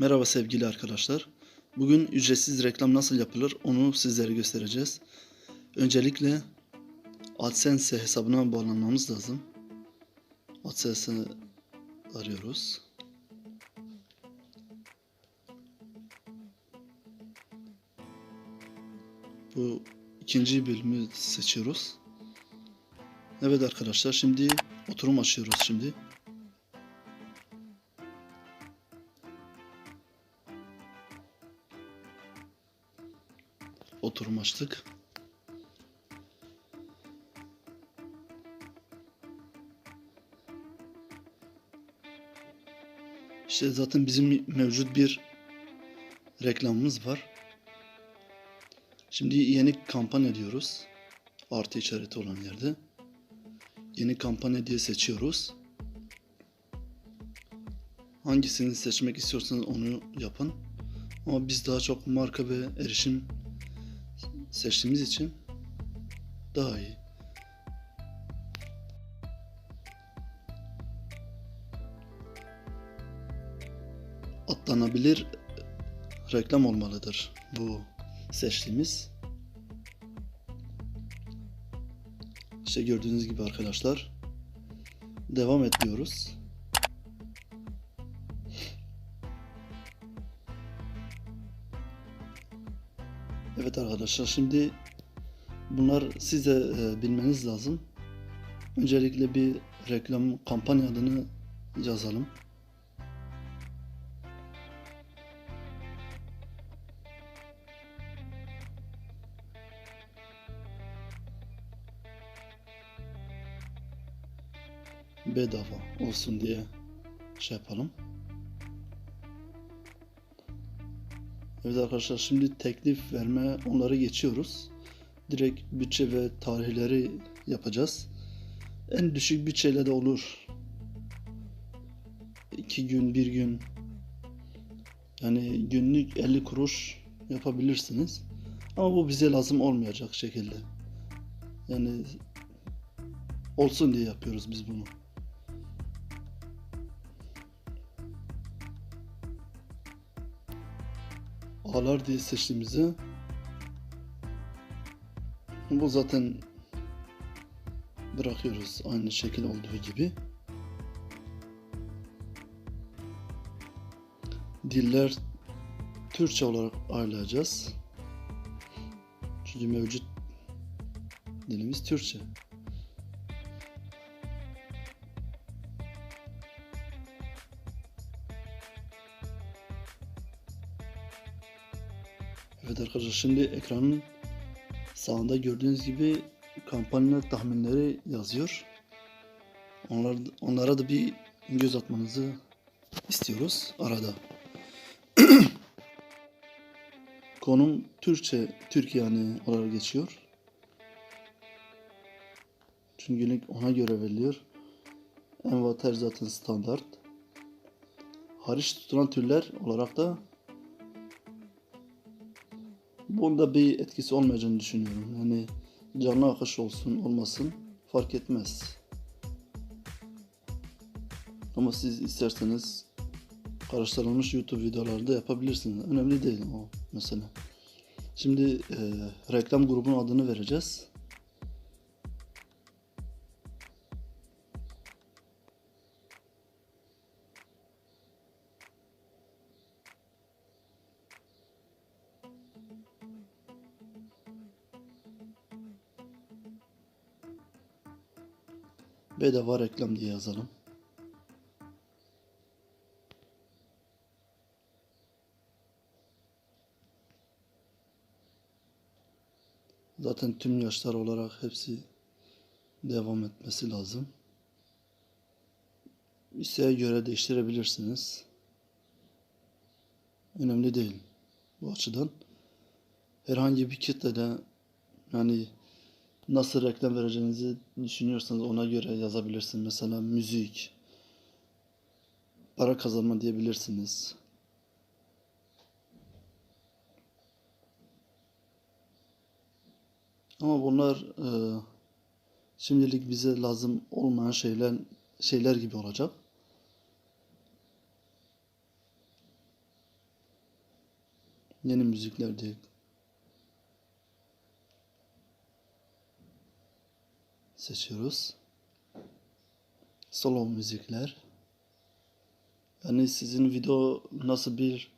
Merhaba sevgili arkadaşlar. Bugün ücretsiz reklam nasıl yapılır onu sizlere göstereceğiz. Öncelikle AdSense hesabına bağlanmamız lazım. AdSense'i arıyoruz. Bu ikinci bölümü seçiyoruz. Evet arkadaşlar şimdi oturum açıyoruz şimdi. Oturum açtık. İşte zaten bizim mevcut bir reklamımız var. Şimdi yeni kampanya diyoruz. Artı işareti olan yerde. Yeni kampanya diye seçiyoruz. Hangisini seçmek istiyorsanız onu yapın. Ama biz daha çok marka ve erişim seçtiğimiz için daha iyi. Atlanabilir reklam olmalıdır bu seçtiğimiz. İşte gördüğünüz gibi arkadaşlar devam et Evet arkadaşlar şimdi bunlar size e, bilmeniz lazım. Öncelikle bir reklam kampanya adını yazalım. Bedava olsun diye şey yapalım. Evet arkadaşlar şimdi teklif verme onları geçiyoruz. Direkt bütçe ve tarihleri yapacağız. En düşük bütçeyle de olur. 2 gün, bir gün. Yani günlük 50 kuruş yapabilirsiniz. Ama bu bize lazım olmayacak şekilde. Yani olsun diye yapıyoruz biz bunu. Ağlar diye seçtiğimizde bu zaten bırakıyoruz aynı şekil olduğu gibi. Diller Türkçe olarak ayarlayacağız. Çünkü mevcut dilimiz Türkçe. Evet arkadaşlar şimdi ekranın sağında gördüğünüz gibi kampanya tahminleri yazıyor. Onlar, onlara da bir göz atmanızı istiyoruz arada. Konum Türkçe, Türk yani olarak geçiyor. Çünkü günlük ona göre veriliyor. Envater zaten standart. Hariç tutulan türler olarak da bunda bir etkisi olmayacağını düşünüyorum. Yani canlı akış olsun olmasın fark etmez. Ama siz isterseniz karıştırılmış YouTube videolarda yapabilirsiniz. Önemli değil o mesela. Şimdi e, reklam grubunun adını vereceğiz. Bedava reklam diye yazalım. Zaten tüm yaşlar olarak hepsi devam etmesi lazım. İsteğe göre değiştirebilirsiniz. Önemli değil bu açıdan. Herhangi bir kitlede yani nasıl reklam vereceğinizi düşünüyorsanız ona göre yazabilirsiniz. Mesela müzik, para kazanma diyebilirsiniz. Ama bunlar e, şimdilik bize lazım olmayan şeyler şeyler gibi olacak. Yeni müzikler diye seçiyoruz. Solo müzikler. Yani sizin video nasıl bir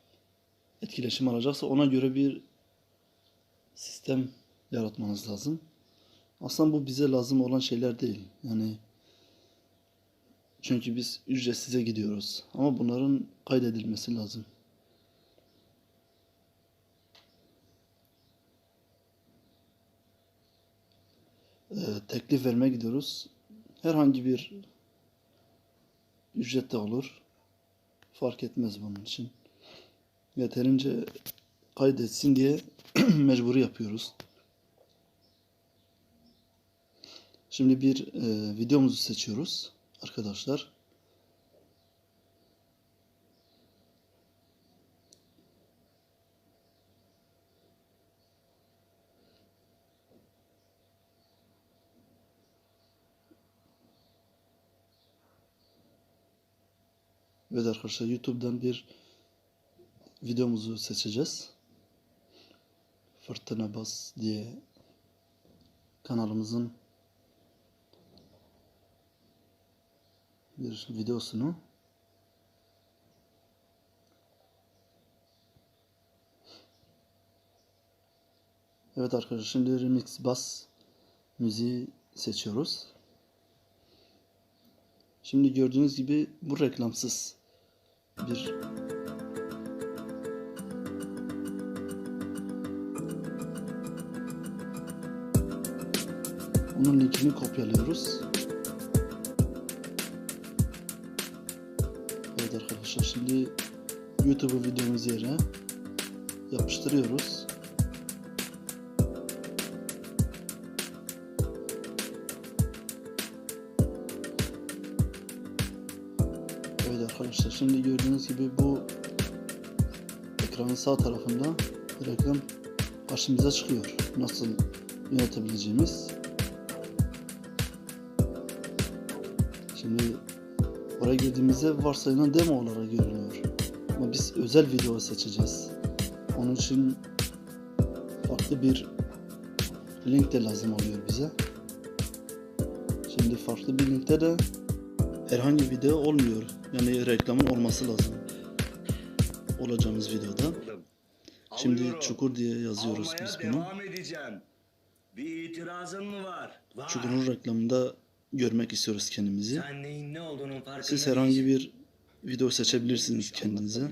etkileşim alacaksa ona göre bir sistem yaratmanız lazım. Aslında bu bize lazım olan şeyler değil. Yani çünkü biz ücretsize gidiyoruz. Ama bunların kaydedilmesi lazım. Teklif vermeye gidiyoruz. Herhangi bir ücret de olur. Fark etmez bunun için. Yeterince kaydetsin diye mecburi yapıyoruz. Şimdi bir e, videomuzu seçiyoruz arkadaşlar. Evet arkadaşlar YouTube'dan bir videomuzu seçeceğiz. Fırtına Bas diye kanalımızın bir videosunu Evet arkadaşlar şimdi remix bas müziği seçiyoruz. Şimdi gördüğünüz gibi bu reklamsız bir Onun linkini kopyalıyoruz. Evet arkadaşlar şimdi YouTube videomuz yere yapıştırıyoruz. Arkadaşlar şimdi gördüğünüz gibi bu ekranın sağ tarafında reklam karşımıza çıkıyor. Nasıl yönetebileceğimiz. Şimdi oraya girdiğimizde varsayılan demo olarak görünüyor. Ama biz özel video seçeceğiz. Onun için farklı bir link de lazım oluyor bize. Şimdi farklı bir linkte de herhangi bir video olmuyor. Yani reklamın olması lazım. Olacağımız videoda. Şimdi Alıyorum. çukur diye yazıyoruz Almaya biz bunu. devam edeceğim. Bir itirazın mı var? Var. Çukurun reklamında görmek istiyoruz kendimizi. Sen neyin ne olduğunun farkında Siz herhangi bir video seçebilirsiniz kendinize.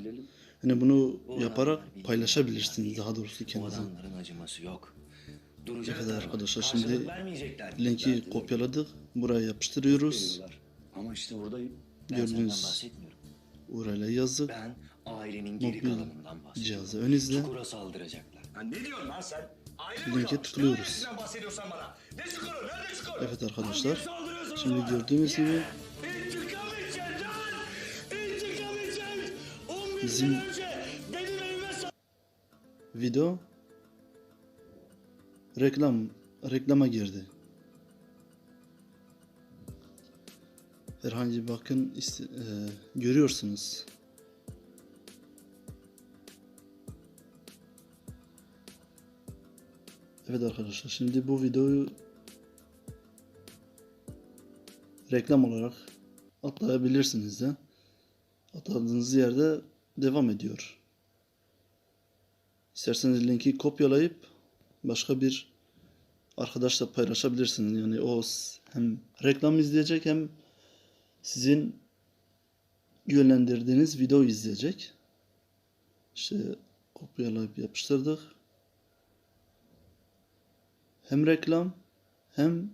Hani bunu yaparak paylaşabilirsiniz daha doğrusu kendinize. adamların acıması yok. Evet Duracaklar. arkadaşlar Karşılık şimdi vermeyecekler. linki kopyaladık. Buraya yapıştırıyoruz. Veriyorlar. Ama işte buradayım. Ben Gördüğünüz senden bahsetmiyorum. URL'e yazdık. Ben ailenin geri Mobil kalanından bahsediyorum. Cihazı ön izle. Çukura saldıracaklar. Ha ne diyorsun lan sen? Aile Linke mi kalmış? tıklıyoruz. Ne ailesinden bahsediyorsan bana? Ne çukuru? Nerede çukuru? Evet arkadaşlar. Saldırıyorsunuz Şimdi bana? gördüğünüz gibi İntikam lan! İntikam edeceğiz! 11 Bizim- sene önce benim evime sa- video reklam reklama girdi. Herhangi bakın ist- e, görüyorsunuz. Evet arkadaşlar şimdi bu videoyu reklam olarak atlayabilirsiniz de. Atladığınız yerde devam ediyor. İsterseniz linki kopyalayıp başka bir arkadaşla paylaşabilirsiniz. Yani o hem reklam izleyecek hem sizin yönlendirdiğiniz video izleyecek. İşte kopyalayıp yapıştırdık. Hem reklam hem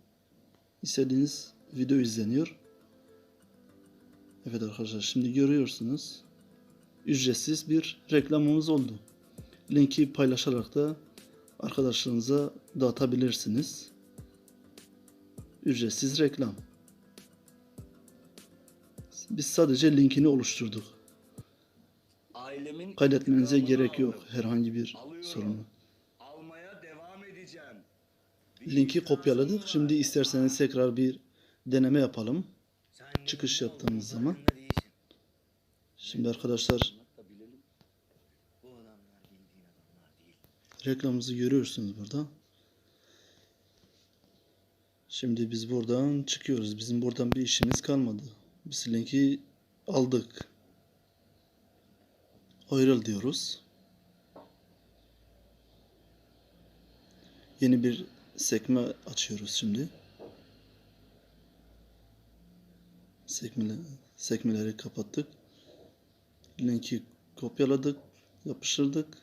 istediğiniz video izleniyor. Evet arkadaşlar şimdi görüyorsunuz. Ücretsiz bir reklamımız oldu. Linki paylaşarak da arkadaşlarınıza dağıtabilirsiniz. Ücretsiz reklam. Biz sadece linkini oluşturduk. Ailemin Kaydetmenize gerek yok aldım. herhangi bir Alıyorum. sorunu. Almaya devam edeceğim. Bir Linki kopyaladık. Şimdi isterseniz tekrar bir deneme yapalım. Sen çıkış yaptığımız zaman. Şimdi arkadaşlar reklamımızı görüyorsunuz burada. Şimdi biz buradan çıkıyoruz. Bizim buradan bir işimiz kalmadı. Biz linki aldık. Ayrıl diyoruz. Yeni bir sekme açıyoruz şimdi. Sekmele, sekmeleri kapattık. Linki kopyaladık, yapıştırdık.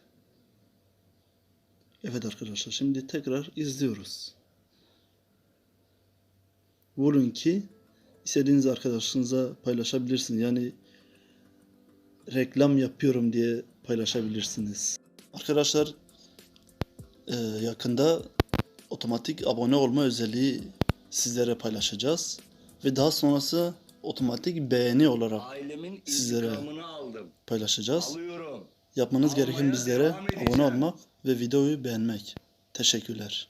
Evet arkadaşlar şimdi tekrar izliyoruz. Bu linki istediğiniz arkadaşınıza paylaşabilirsiniz. Yani reklam yapıyorum diye paylaşabilirsiniz. Arkadaşlar e, yakında otomatik abone olma özelliği sizlere paylaşacağız. Ve daha sonrası otomatik beğeni olarak Ailemin Sizlere- paylaşacağız. Alıyorum. Yapmanız gereken Almaya bizlere devam edeceğim. abone olmak ve videoyu beğenmek. Teşekkürler.